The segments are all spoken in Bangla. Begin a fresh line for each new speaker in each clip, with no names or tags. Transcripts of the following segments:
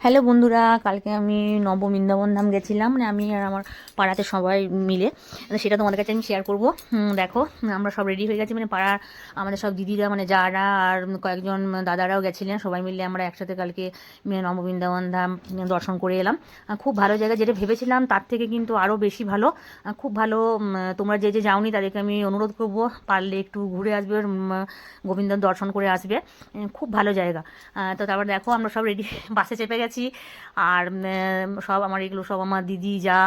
হ্যালো বন্ধুরা কালকে আমি নববৃন্দাবন ধাম গেছিলাম। মানে আমি আর আমার পাড়াতে সবাই মিলে। সেটা তোমাদের কাছে আমি শেয়ার করব। দেখো আমরা সব রেডি হয়ে গেছি। মানে পাড়ার আমাদের সব দিদিরা মানে যারা আর কয়েকজন দাদারাও গেছিলেন সবাই মিলে আমরা একসাথে কালকে উম, নববৃন্দাবন ধাম দর্শন করে এলাম। খুব ভালো জায়গা যেটা ভেবেছিলাম তার থেকে কিন্তু আরও বেশি ভালো। খুব ভালো তোমরা যে যে যাওনি তাদেরকে আমি অনুরোধ করব পারলে একটু ঘুরে আসবে উম, গোবিন্দর দর্শন করে আসবে। খুব ভালো জায়গা। তো তারপর দেখো আমরা সব রেডি বাসে চেপে গেছি। আর সব আমার এগুলো সব আমার দিদি, যা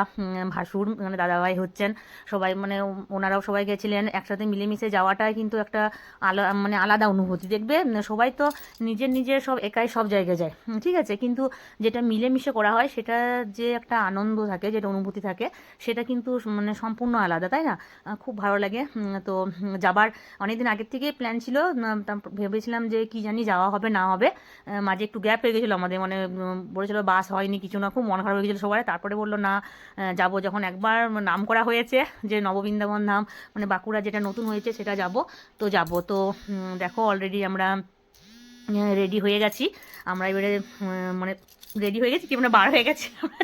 ভাসুর মানে দাদাভাই হচ্ছেন। সবাই মানে ওনারাও সবাই গেছিলেন। একসাথে মিলেমিশে যাওয়াটাই কিন্তু একটা আলা মানে আলাদা অনুভূতি। দেখবে সবাই তো নিজের নিজের সব, একাই সব জায়গায় যায়। ঠিক আছে? কিন্তু যেটা মিলেমিশে করা হয়, সেটা যে একটা আনন্দ থাকে, যেটা অনুভূতি থাকে, সেটা কিন্তু মানে সম্পূর্ণ আলাদা, তাই না? খুব ভালো লাগে। তো যাবার অনেকদিন আগের থেকে প্ল্যান ছিল। ভেবেছিলাম যে কি জানি যাওয়া হবে, না হবে। মাঝে একটু গ্যাপ হয়ে গেছিল আমাদের মানে বলেছিল বাস হয়নি কিছু না খুব মন খারাপ হয়ে গেছিল সবাই। তারপরে বলল না যাব। যখন একবার নাম করা হয়েছে যে নববৃন্দাবন ধাম মানে বাঁকুড়া যেটা নতুন হয়েছে সেটা যাব তো যাব। তো দেখো অলরেডি আমরা রেডি হয়ে গেছি। আমরা এবারে মানে রেডি হয়ে গেছি কি? মানে বার হয়ে গেছি। আমরা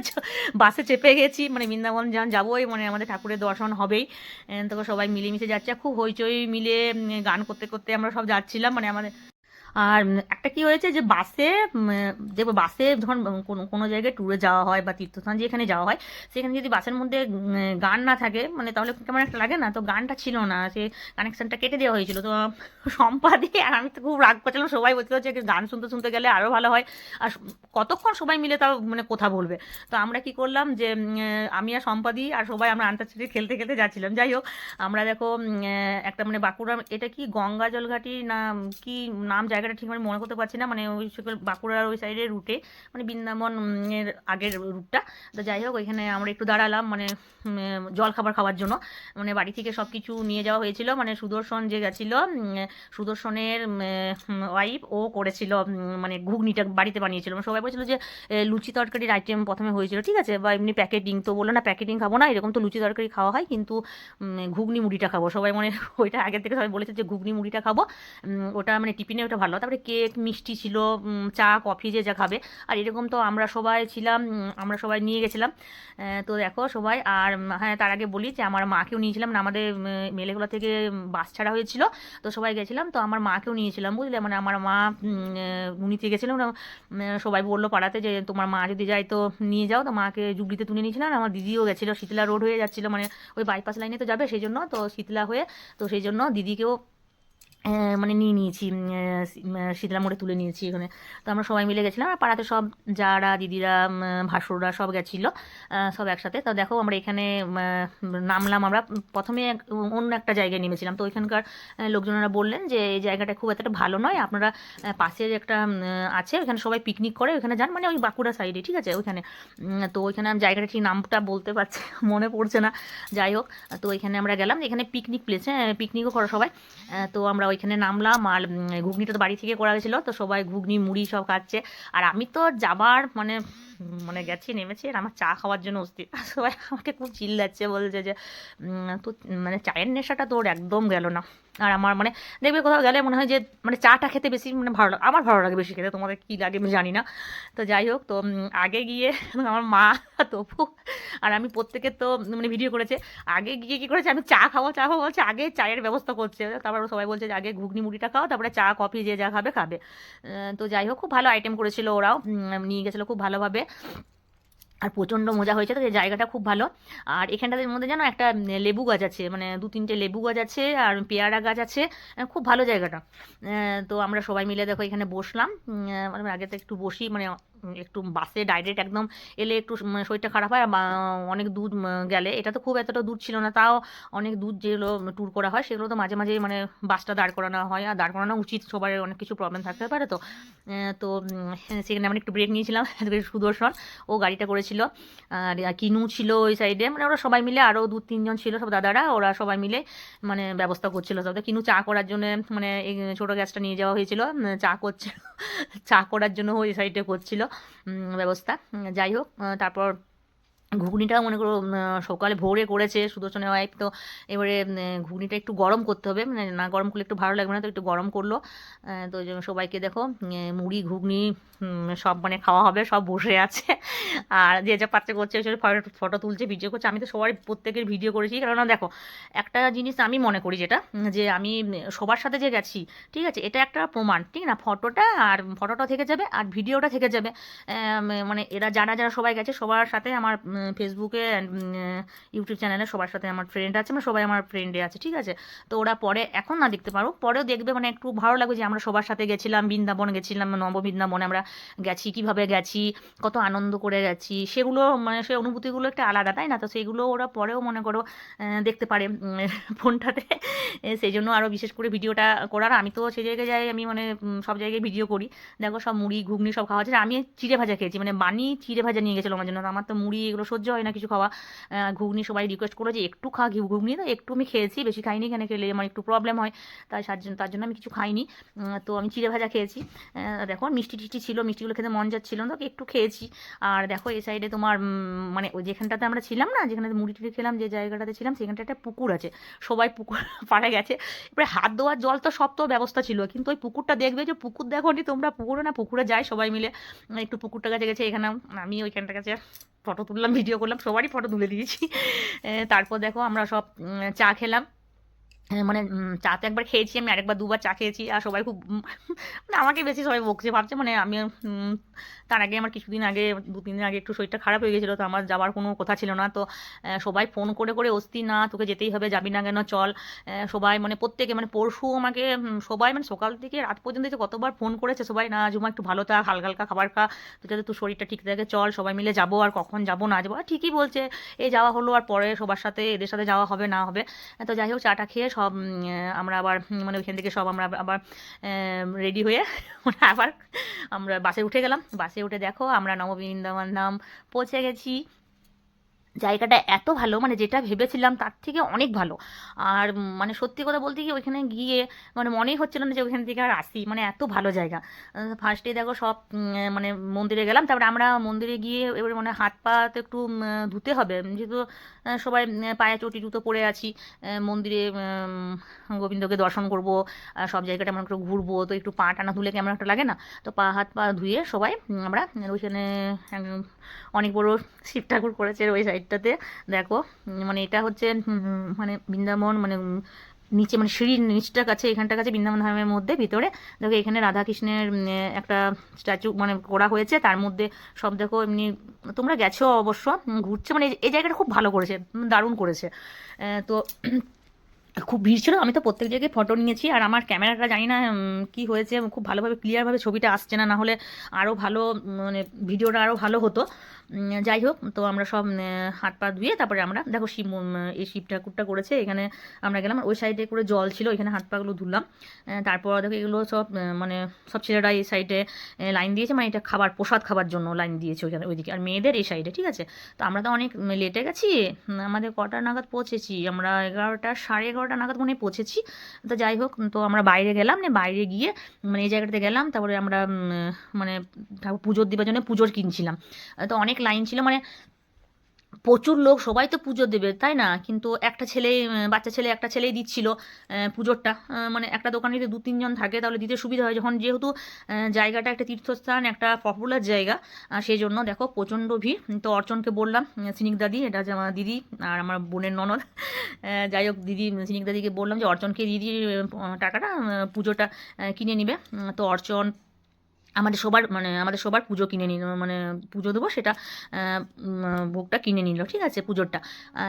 বাসে চেপে গেছি। মানে বৃন্দাবন যান যাবোই মানে আমাদের ঠাকুরের দর্শন হবেই। আহ, তো সবাই মিলেমিশে যাচ্ছে। খুব হইচই মিলে গান করতে করতে আমরা সব যাচ্ছিলাম। মানে আমাদের আর একটা কি হয়েছে যে বাসে দেখব বাসে যখন কোনো কোনো জায়গায় ট্যুরে যাওয়া হয় বা তীর্থস্থান যেখানে যাওয়া হয়, সেখানে যদি বাসের মধ্যে গান না থাকে মানে তাহলে কেমন একটা লাগে না? তো গানটা ছিল না, সে কানেকশনটা কেটে দেওয়া হয়েছিল। তো সম্পাদি আর আমি তো খুব রাগ করছিলাম, সবাই বলছিল যে গান শুনতে শুনতে গেলে আরও ভালো হয়। আর কতক্ষণ সবাই মিলে তাও মানে কথা বলবে? তো আমরা কি করলাম যে আমি আর সম্পাদি আর সবাই আমরা আন্তাক্ষরী খেলতে খেলতে যাচ্ছিলাম। যাই হোক, আমরা দেখো একটা মানে বাঁকুড়া এটা কি গঙ্গা জলঘাটি না কি নাম জায়গাটা ঠিক মানে মনে করতে পারছি না। মানে ওই সকল বাঁকুড়ার ওই সাইডের রুটে মানে বৃন্দাবন এর আগের রুটটা তো যাই হোক, ওইখানে আমরা একটু দাঁড়ালাম মানে জল খাবার খাওয়ার জন্য। মানে বাড়ি থেকে সব কিছু নিয়ে যাওয়া হয়েছিল মানে সুদর্শন যে গেছিল সুদর্শনের ওয়াইফ ও করেছিল মানে ঘুগনিটা বাড়িতে বানিয়েছিল। মানে সবাই বলছিল যে লুচি তরকারির আইটেম প্রথমে হয়েছিল, ঠিক আছে? বা এমনি প্যাকেটিং তো বলল না প্যাকেটিং খাব না, এরকম তো লুচি তরকারি খাওয়া হয়, কিন্তু ঘুগনি মুড়িটা খাব। সবাই মানে ওইটা আগের থেকে সবাই বলেছে যে, ঘুগনি মুড়িটা খাব। ওটা মানে টিফিনে ওটা ভালো তারপরে কেক, মিষ্টি ছিল চা, কফি, যে যা খাবে। আর এরকম তো আমরা সবাই ছিলাম আমরা সবাই নিয়ে গেছিলাম। তো দেখো সবাই, আর হ্যাঁ তার আগে বলি যে আমার মাকেও নিয়েছিলাম। না, আমাদের মেলেগুলো থেকে বাস ছাড়া হয়েছিল। তো সবাই গেছিলাম, তো আমার মাকেও নিয়েছিলাম, বুঝলে? মানে আমার মা উনিতে গেছিলাম না সবাই বলল পাড়াতে যে তোমার মা যদি যায় তো নিয়ে যাও। তো মাকে জুগলিতে তুলে নিয়েছিলাম আমার দিদিও গেছিল। শীতলা রোড হয়ে যাচ্ছিল মানে ওই বাইপাস লাইনে তো যাবে সেই জন্য। তো শীতলা হয়ে, তো সেই জন্য দিদিকেও মানে নিয়ে নিয়েছি শীতলা মোড়ে তুলে নিয়েছি এখানে। তো আমরা সবাই মিলে গেছিলাম, আর পাড়াতে সব যারা, দিদিরা ভাসুররা সব গেছিল সব একসাথে। তো দেখো আমরা এখানে নামলাম আমরা, প্রথমে অন্য একটা জায়গায় নেমেছিলাম। তো ওইখানকার লোকজনেরা বললেন যে, এই জায়গাটা খুব এতটা ভালো নয়, আপনারা পাশের একটা আছে, ওইখানে সবাই পিকনিক করে, ওইখানে যান। মানে ওই বাঁকুড়া সাইডে ঠিক আছে, ওইখানে। তো ওইখানে আমি জায়গাটা ঠিক নামটা বলতে পারছি মনে পড়ছে না। যাই হোক, তো ওইখানে আমরা গেলাম এখানে পিকনিক প্লেস হ্যাঁ পিকনিকও করে সবাই। তো আমরা ওইখানে নামলাম আর ঘুগনিটা তো বাড়ি থেকে করা হয়েছিল, তো সবাই ঘুগনি, মুড়ি সব খাচ্ছে। আর আমি তো যাবার মানে মানে গেছি, নেমেছি, আর আমার চা খাওয়ার জন্য অস্থির সবাই আমাকে খুব চিল্লাচ্ছে, বলছে যে তো মানে চায়ের নেশাটা তোর একদম গেল না। আর আমার মানে দেখবে কোথাও গেলে মনে হয় যে মানে চাটা খেতে বেশি মানে ভালো লাগে, আমার ভালো লাগে বেশি খেতে, তোমাদের কী লাগে আমি জানি না। তো যাই হোক, তো আগে গিয়ে আমার মা তপু আর আমি প্রত্যেকের তো মানে ভিডিও করেছে, আগে গিয়ে কী করেছে, আমি চা খাব চা খাব, বলছে, আগে চায়ের ব্যবস্থা করছে। তারপর সবাই বলছে যে, আগে ঘুগনি মুড়িটা খাও, তারপরে চা, কফি, যে যা খাবে খাবে। তো যাই হোক, খুব ভালো আইটেম করেছিল ওরাও নিয়ে গেছিল খুব ভালোভাবে। আর প্রচণ্ড মজা হয়েছে, তো জায়গাটা খুব ভালো। আর এখানটাদের মধ্যে যেন একটা লেবু গাছ আছে মানে দু তিনটে লেবু গাছ আছে আর পেয়ারা গাছ আছে খুব ভালো জায়গাটা। তো আমরা সবাই মিলে দেখো এখানে বসলাম। মানে আগে তো একটু বসি মানে একটু বাসে ডাইরেক্ট একদম এলে একটু শরীরটা খারাপ হয় অনেক দূর গেলে। এটা তো খুব এতটা দূর ছিল না, তাও অনেক দূর যেগুলো ট্যুর করা হয়, সেগুলো তো মাঝে মাঝে মানে বাসটা দাঁড় করানো হয়। আর দাঁড় করানো উচিত, সবার অনেক কিছু প্রবলেম থাকতে পারে তো। তো সেখানে আমি একটু ব্রেক নিয়েছিলাম সুদর্শন, ও গাড়িটা করেছিল। আর কিনু ছিল ওই সাইডে মানে ওরা সবাই মিলে আরও দু, তিনজন ছিল সব দাদারা, ওরা সবাই মিলে মানে ব্যবস্থা করছিল সব। কিনু চা করার জন্য মানে ছোটো গ্যাসটা নিয়ে যাওয়া হয়েছিল চা করছিল চা করার জন্য ওই সাইডে করছিল। ব্যবস্থা যাই হোক তারপর ঘুগনিটাও মনে করো সকালে ভোরে করেছে সুদর্শনের ওয়াইফ তো এবারে ঘুগনিটা একটু গরম করতে হবে মানে না গরম করলে একটু ভালো লাগবে না, তো একটু গরম করল। তো সবাইকে দেখো মুড়ি, ঘুগনি সব মানে খাওয়া হবে, সব বসে আছে। আর যে যা পাচ্ছে করছে ফটো ফটো তুলছে ভিডিও করছে। আমি তো সবার প্রত্যেকের ভিডিও করেছি, কেননা দেখো, একটা জিনিস আমি মনে করি যেটা যে আমি সবার সাথে যে গেছি, ঠিক আছে, এটা একটা প্রমাণ, ঠিক না? ফটোটা আর ফটোটা থেকে যাবে আর ভিডিওটা থেকে যাবে। মানে এরা যারা যারা সবাই গেছে, সবার সাথে আমার ফেসবুকে উম, ইউটিউব চ্যানেলে সবার সাথে আমার ফ্রেন্ড আছে মানে সবাই আমার ফ্রেন্ডে আছে ঠিক আছে? তো ওরা পরে এখন না দেখতে পারো পরেও দেখবে মানে একটু ভালো লাগবে যে আমরা সবার সাথে গেছিলাম বৃন্দাবন গেছিলাম নববৃন্দাবনে আমরা গেছি কীভাবে গেছি কত আনন্দ করে গেছি সেগুলো মানে সেই অনুভূতিগুলো একটা আলাদা তাই না? তো সেগুলো ওরা পরেও মনে করো দেখতে পারে ফোনটাতে। সেই জন্য আরও বিশেষ করে ভিডিওটা করার আমি তো সেই জায়গায় যাই আমি মানে সব জায়গায় ভিডিও করি। দেখো সব মুড়ি ঘুগনি সব খাওয়া হচ্ছে আমি চিড়ে ভাজা খেয়েছি মানে বানি চিড়ে ভাজা নিয়ে গেছিল আমার জন্য আমার তো মুড়ি এগুলো সহ্য হয় না কিছু খাওয়া। ঘুগনি সবাই রিকোয়েস্ট করে যে একটু খা ঘুগনি তো একটু আমি খেয়েছি, বেশি খাইনি কেন খেলে আমার একটু প্রবলেম হয় তাই তার জন্য তার জন্য আমি কিছু খাইনি। তো আমি চিড়ে ভাজা খেয়েছি। দেখো মিষ্টি টিষ্টি ছিল, মিষ্টিগুলো খেতে মন যাচ্ছিল তো একটু খেয়েছি। আর দেখো এই সাইডে তোমার মানে ওই যেখানটাতে আমরা ছিলাম না, যেখানে মুড়ি টুড়ি খেলাম, যে জায়গাটাতে ছিলাম সেখানটা একটা পুকুর আছে। সবাই পুকুর পাড়ে গেছে। এবারে হাত ধোয়ার জল তো সব তো ব্যবস্থা ছিল, কিন্তু ওই পুকুরটা দেখবে যে পুকুর দেখো নি তোমরা পুকুরে না, পুকুরে যাই সবাই মিলে। একটু পুকুরটা কাছে গেছে এখানে আমি ওইখানটা কাছে ফটো তুললাম ভিডিও করলাম সবারই ফটো তুলে দিয়েছি। তারপর দেখো আমরা সব চা খেলাম। মানে উম, চা তো একবার খেয়েছি আমি আরেকবার দুবার চা খেয়েছি আর সবাই খুব মানে আমাকে বেশি সবাই বকছে ভাবছে মানে আমি তার আগে আমার কিছুদিন আগে দু তিন দিন আগে একটু শরীরটা খারাপ হয়ে গেছিল তো আমার যাওয়ার কোনো কথা ছিল না তো সবাই ফোন করে করে অস্তি না তোকে যেতেই হবে যাবি না কেন চল। সবাই মানে প্রত্যেকে মানে পরশু আমাকে সবাই মানে সকাল থেকে রাত পর্যন্ত যে কতবার ফোন করেছে সবাই না জুমা একটু ভালো থাক হালকা হালকা খাবার খা তো যাতে তোর শরীরটা ঠিক থাকে চল সবাই মিলে যাব আর কখন যাব না যাব। ঠিকই বলছে এই যাওয়া হলো আর পরে সবার সাথে এদের সাথে যাওয়া হবে না হবে। তো যাই হোক চাটা খেয়ে সব আমরা আবার মানে ওইখান থেকে সব আমরা আবার রেডি হয়ে আবার আমরা বাসে উঠে গেলাম। বাসে উঠে দেখো আমরা নববৃন্দাবন ধাম পৌঁছে গেছি। জায়গাটা এত ভালো মানে যেটা ভেবেছিলাম তার থেকে অনেক ভালো। আর মানে সত্যি কথা বলতে কি ওইখানে গিয়ে মানে মনেই হচ্ছিল না যে ওইখান থেকে আর আসি মানে এত ভালো জায়গা। ফার্স্টে দেখো সব মানে মন্দিরে গেলাম, তারপরে আমরা মন্দিরে গিয়ে এবারে মানে হাত পা তো একটু ধুতে হবে। যেহেতু সবাই পায়ে চটি জুতো পরে আছি মন্দিরে গোবিন্দকে দর্শন করব সব জায়গাটা আমরা একটু ঘুরবো, তো একটু পা টানা ধুলে কেমন একটা লাগে না? তো পা, হাত পা ধুয়ে সবাই আমরা ওইখানে অনেক বড় শিব ঠাকুর করেছে ওই সাইডটাতে দেখো মানে এটা হচ্ছে মানে বৃন্দাবন মানে নিচে মানে সিঁড়ির নিচটার কাছে, এখানটার কাছে বৃন্দাবন ধামের মধ্যে, ভিতরে দেখো এখানে রাধাকৃষ্ণের একটা স্ট্যাচু মানে করা হয়েছে, তার মধ্যে সব দেখো এমনি, তোমরা গেছো অবশ্য ঘুরছে মানে এই- জায়গাটা খুব ভালো করেছে দারুণ করেছে। তো খুব ভিড় ছিল, আমি তো প্রত্যেক জায়গায় ফটো নিয়েছি, আর আমার ক্যামেরাটা জানি না কি হয়েছে, খুব ভালোভাবে ক্লিয়ারভাবে ছবিটা আসছে না না হলে আরও ভালো মানে ভিডিওটা আরও ভালো হতো। যাই হোক, তো আমরা সব হাত পা ধুয়ে তারপরে আমরা, দেখো শিব এই শিব ঠাকুরটা করেছে। এখানে আমরা গেলাম ওই সাইডে করে জল ছিল, এখানে হাত পাগুলো ধুলাম। তারপর দেখো এগুলো সব মানে সব ছেলেরা এই সাইডে লাইন দিয়েছে মানে এটা খাবার, প্রসাদ খাবার জন্য লাইন দিয়েছে ওইখানে, ওইদিকে। আর মেয়েদের এই সাইডে, ঠিক আছে? তো আমরা তো অনেক লেটে গেছি আমাদের কটা নাগাদ পৌঁছেছি। আমরা এগারোটা, সাড়ে এগারোটা নাগাদ মনে পৌঁছেছি। তো যাই হোক, তো আমরা বাইরে গেলাম না বাইরে গিয়ে মানে এই জায়গাটাতে গেলাম, তারপরে আমরা মানে ঠাকুর পুজোর দিবার জন্য পুজোর কিনছিলাম। তো অনেক লাইন ছিল মানে প্রচুর লোক, সবাই তো পুজো দেবে, তাই না? কিন্তু একটা ছেলে বাচ্চা ছেলে একটা ছেলেই দিচ্ছিল পুজোরটা। মানে একটা দোকানে যদি দু তিনজন থাকে, তাহলে দিতে সুবিধা হয়। যখন যেহেতু জায়গাটা একটা তীর্থস্থান, একটা পপুলার জায়গা সেই জন্য দেখো প্রচণ্ড ভিড়। তো অর্চনকে বললাম সিনিক দাদি, এটা যে আমার দিদি আর আমার বোনের ননদ। যাই হোক, দিদি, সিনিক দাদিকে বললাম যে, অর্চনকে দিয়ে টাকাটা পুজোটা কিনে নিবে। তো অর্চন আমাদের সবার মানে আমাদের সবার পুজো কিনে নিল মানে পুজো দেবো সেটা ভোগটা কিনে নিল, ঠিক আছে, পুজোরটা।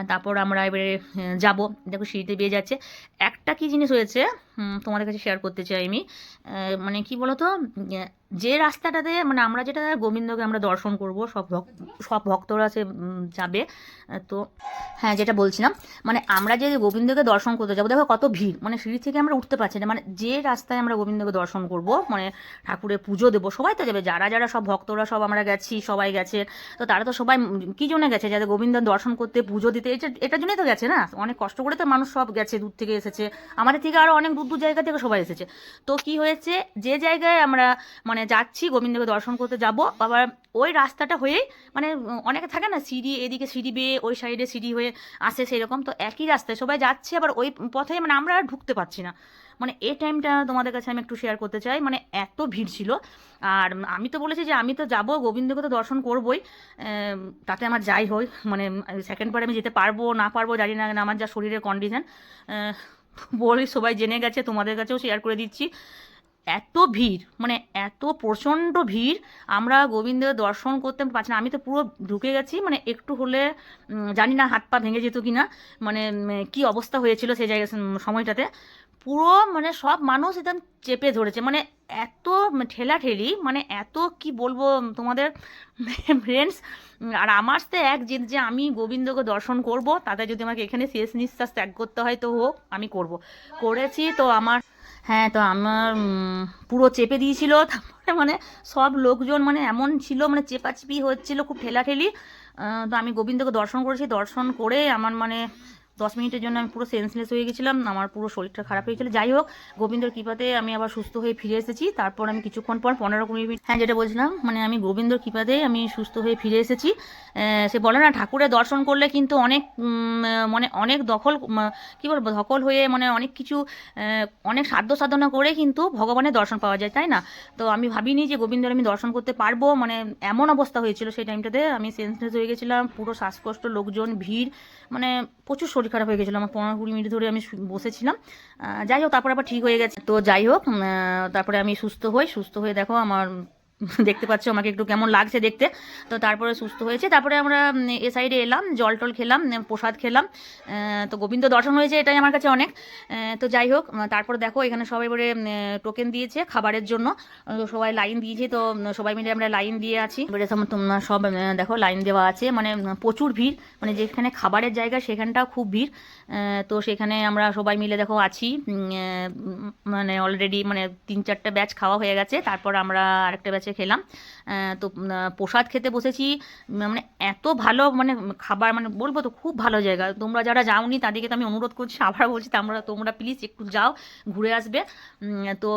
তারপর আমরা এবারে যাব। দেখো সিঁড়িতে বেয়ে যাচ্ছে। একটা কি জিনিস হয়েছে তোমাদের কাছে শেয়ার করতে চাই আমি। মানে কি বলতো যে রাস্তাটাতে মানে আমরা যেটা গোবিন্দকে আমরা দর্শন করব, সব ভক্ত, সব ভক্তরা সে যাবে, তো হ্যাঁ যেটা বলছিলাম মানে আমরা যে গোবিন্দকে দর্শন করতে যাব, দেখো কত ভিড় মানে সিঁড়ি থেকে আমরা উঠতে পারছি না মানে যে রাস্তায় আমরা গোবিন্দকে দর্শন করব মানে ঠাকুরের পুজো দেবো, সবাই তো যাবে, যারা যারা সব ভক্তরা সব আমরা গেছি, সবাই গেছে, তো তারা তো সবাই কি জন্য গেছে, যাতে গোবিন্দ দর্শন করতে, পুজো দিতে, এটা, এটার জন্যই তো গেছে না, অনেক কষ্ট করে তো মানুষ সব গেছে, দূর থেকে এসেছে, আমাদের থেকে আরও অনেক দূর দূর জায়গা থেকে সবাই এসেছে, তো কি হয়েছে, যে জায়গায় আমরা মানে মানে যাচ্ছি, গোবিন্দকে দর্শন করতে যাব। আবার ওই রাস্তাটা হয়েই মানে অনেকে থাকে না, সিঁড়ি, এদিকে সিঁড়ি বেয়ে, ওই সাইডে সিঁড়ি হয়ে আসে সেরকম, তো একই রাস্তায় সবাই যাচ্ছে। আবার ওই পথে মানে আমরা আর ঢুকতে পারছি না। মানে এই টাইমটা তোমাদের কাছে আমি একটু শেয়ার করতে চাই। মানে এত ভিড় ছিল। আর আমি তো বলেছি যে, আমি তো যাব, গোবিন্দকে তো দর্শন করবই। তাতে আমার যাই হয় মানে সেকেন্ড বার আমি যেতে পারব, না পারব, জানি না আমার যা শরীরের কন্ডিশন বলি সবাই জেনে গেছে, তোমাদের কাছেও শেয়ার করে দিচ্ছি। এত ভিড় মানে এত প্রচণ্ড ভিড়, আমরা গোবিন্দের দর্শন করতে পারছি না। আমি তো পুরো ঢুকে গেছি মানে একটু হলে জানি না হাত পা ভেঙে যেত কি না মানে কি অবস্থা হয়েছিল সেই জায়গা সময়টাতে। পুরো মানে সব মানুষ একদম চেপে ধরেছে। মানে এত ঠেলাঠেলি মানে এত কি বলব তোমাদের ফ্রেন্ডস আর আমার তো এক জেদ যে আমি গোবিন্দকে দর্শন করব, তাতে যদি আমাকে এখানে শেষ নিঃশ্বাস ত্যাগ করতে হয়, তো হোক, আমি করব। করেছি তো আমার হ্যাঁ তো আমার পুরো চেপে দিয়েছিল। তারপরে মানে সব লোকজন মানে এমন ছিল মানে চেপাচেপি হচ্ছিল, খুব ঠেলাঠেলি। তো আমি গোবিন্দকে দর্শন করেছি। দর্শন করে আমার মানে দশ মিনিটের জন্য আমি পুরো সেন্সলেস হয়ে গেছিলাম, আমার পুরো শরীরটা খারাপ হয়েছিল যাই হোক, গোবিন্দর কৃপাতে আমি আবার সুস্থ হয়ে ফিরে এসেছি। তারপর আমি কিছুক্ষণ পর পনেরো কুড়ি মিনিট হ্যাঁ যেটা বলছিলাম মানে আমি গোবিন্দর কৃপাতে আমি সুস্থ হয়ে ফিরে এসেছি। সে বলে না, ঠাকুরের দর্শন করলে কিন্তু অনেক মানে অনেক দখল কী বলব ধকল হয়ে মানে অনেক কিছু অনেক সাধ্য সাধনা করে কিন্তু ভগবানের দর্শন পাওয়া যায়, তাই না? তো আমি ভাবিনি যে গোবিন্দর আমি দর্শন করতে পারব মানে এমন অবস্থা হয়েছিল সেই টাইমটাতে আমি সেন্সলেস হয়ে গেছিলাম, পুরো শ্বাসকষ্ট, লোকজন, ভিড় মানে প্রচুর শরীর খারাপ হয়ে গেছিল। আমার পনেরো কুড়ি মিনিট ধরে আমি বসেছিলাম। যাই হোক, তারপরে আবার ঠিক হয়ে গেছে। তো যাই হোক তারপরে আমি সুস্থ হই। সুস্থ হয়ে দেখো, আমার দেখতে পাচ্ছ আমাকে একটু কেমন লাগছে দেখতে। তো তারপরে সুস্থ হয়েছে। তারপরে আমরা এ সাইডে এলাম, জল টল খেলাম প্রসাদ খেলাম। তো গোবিন্দ দর্শন হয়েছে এটাই আমার কাছে অনেক। তো যাই হোক তারপর দেখো এখানে সবাই এবারে টোকেন দিয়েছে খাবারের জন্য। সবাই লাইন দিয়েছে, তো সবাই মিলে আমরা লাইন দিয়ে আছি। এবারে তোমরা সব দেখো লাইন দেওয়া আছে। মানে প্রচুর ভিড়। মানে যেখানে খাবারের জায়গা সেখানটাও খুব ভিড়। তো সেখানে আমরা সবাই মিলে দেখো আছি। মানে অলরেডি মানে তিন চারটে ব্যাচ খাওয়া হয়ে গেছে। তারপর আমরা আরেকটা ব্যাচে খেলাম। তো প্রসাদ খেতে বসেছি। মানে এত ভালো মানে খাবার মানে বলব তো খুব ভালো জায়গা। তোমরা যারা যাওনি তাদেরকে তো আমি অনুরোধ করছি, আবার বলছি তোমরা তোমরা প্লিজ একটু যাও, ঘুরে আসবে। তো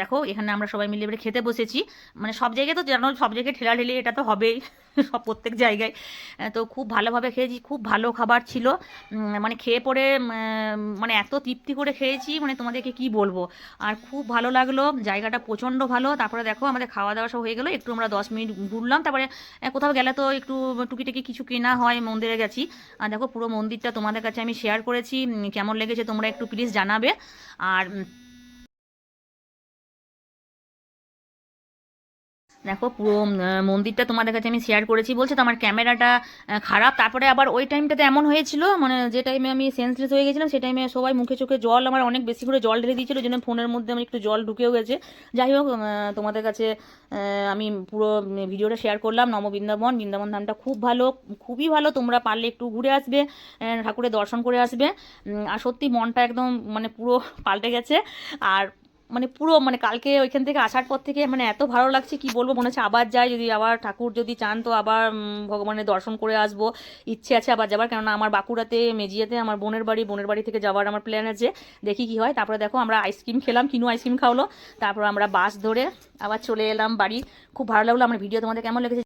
দেখো এখানে আমরা সবাই মিলে এবারে খেতে বসেছি। মানে সব জায়গায় তো জানো সব জায়গায় ঠেলাঠেলি এটা তো হবেই। সব প্রত্যেক জায়গায়। তো খুব ভালোভাবে খেয়েছি, খুব ভালো খাবার ছিল। মানে খেয়ে পরে মানে এত তৃপ্তি করে খেয়েছি মানে তোমাদেরকে কি বলব? আর খুব ভালো লাগল, জায়গাটা প্রচণ্ড ভালো। তারপরে দেখো আমাদের খাওয়া দাওয়া সব হয়ে গেলো, একটু আমরা দশ মিনিট ঘুরলাম। তারপরে কোথাও গেলে তো একটু টুকিটাকি কিছু কেনা হয় মন্দিরে গেছি। আর দেখো পুরো মন্দিরটা তোমাদের কাছে আমি শেয়ার করেছি। কেমন লেগেছে তোমরা একটু প্লিজ জানাবে। আর দেখো, পুরো মন্দিরটা তোমাদের কাছে আমি শেয়ার করেছি। বলছে তো আমার ক্যামেরাটা খারাপ। তারপরে আবার ওই টাইমটাতে এমন হয়েছিল মানে যে টাইমে আমি সেন্সলেস হয়ে গেছিলাম, সেই টাইমে সবাই মুখে চোখে জল, আমার অনেক বেশি করে জল ঢেলে দিয়েছিল, যেন ফোনের মধ্যে আমার একটু জল ঢুকেও গেছে। যাই হোক তোমাদের কাছে আমি পুরো ভিডিওটা শেয়ার করলাম। নববৃন্দাবন বৃন্দাবন। বৃন্দাবন ধামটা খুব ভালো, খুবই ভালো। তোমরা পারলে একটু ঘুরে আসবে ঠাকুরের দর্শন করে আসবে। আর সত্যি মনটা একদম মানে পুরো পাল্টে গেছে। আর মানে পুরো মানে কালকে ওইখান থেকে আসার পর থেকে মানে এত ভালো লাগছে, কি বলব, মনে হচ্ছে আবার যাই, যদি আবার ঠাকুর যদি চান তো আবার ভগবানের দর্শন করে আসব। ইচ্ছে আছে আবার যাবার, কেননা আমার বাঁকুড়াতে, মেজিয়াতে, আমার বোনের বাড়ি বোনের বাড়ি থেকে যাওয়ার আমার প্ল্যান আছে। দেখি কি হয়। তারপরে দেখো আমরা আইসক্রিম খেলাম, কিনু আইসক্রিম খাওয়ালো তারপর আমরা বাস ধরে আবার চলে এলাম বাড়ি। খুব ভালো লাগল, আমার ভিডিও তোমাদের কেমন লেগেছে